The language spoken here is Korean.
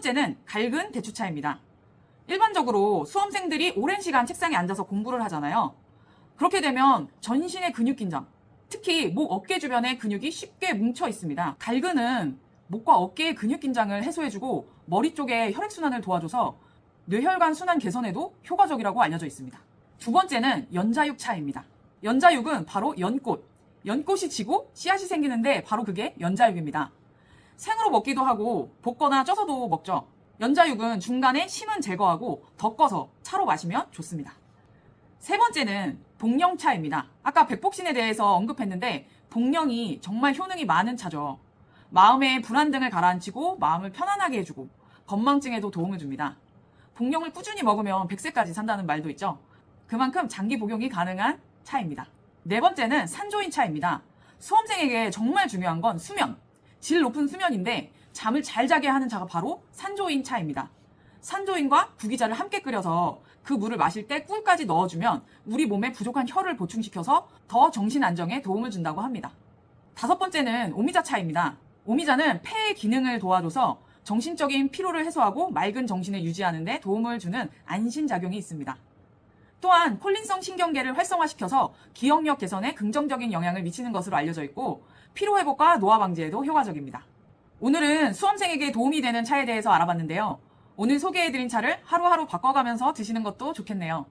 번째는 갈근 대추차입니다. 일반적으로 수험생들이 오랜 시간 책상에 앉아서 공부를 하잖아요. 그렇게 되면 전신의 근육 긴장, 특히 목 어깨 주변의 근육이 쉽게 뭉쳐 있습니다. 갈근은 목과 어깨의 근육 긴장을 해소해주고 머리 쪽에 혈액순환을 도와줘서 뇌혈관 순환 개선에도 효과적이라고 알려져 있습니다. 두 번째는 연자육 차입니다. 연자육은 바로 연꽃. 연꽃이 지고 씨앗이 생기는데 바로 그게 연자육입니다. 생으로 먹기도 하고 볶거나 쪄서도 먹죠. 연자육은 중간에 심은 제거하고 덮어서 차로 마시면 좋습니다. 세 번째는 복령차입니다. 아까 백복신에 대해서 언급했는데 복령이 정말 효능이 많은 차죠. 마음의 불안 등을 가라앉히고 마음을 편안하게 해주고 건망증에도 도움을 줍니다. 복령을 꾸준히 먹으면 100세까지 산다는 말도 있죠. 그만큼 장기 복용이 가능한 차입니다. 네 번째는 산조인 차입니다. 수험생에게 정말 중요한 건 수면. 질 높은 수면인데 잠을 잘 자게 하는 차가 바로 산조인 차입니다. 산조인과 구기자를 함께 끓여서 그 물을 마실 때 꿀까지 넣어주면 우리 몸에 부족한 혈을 보충시켜서 더 정신 안정에 도움을 준다고 합니다. 다섯 번째는 오미자 차입니다. 오미자는 폐의 기능을 도와줘서 정신적인 피로를 해소하고 맑은 정신을 유지하는 데 도움을 주는 안심작용이 있습니다. 또한 콜린성 신경계를 활성화시켜서 기억력 개선에 긍정적인 영향을 미치는 것으로 알려져 있고 피로 회복과 노화 방지에도 효과적입니다. 오늘은 수험생에게 도움이 되는 차에 대해서 알아봤는데요. 오늘 소개해드린 차를 하루하루 바꿔가면서 드시는 것도 좋겠네요.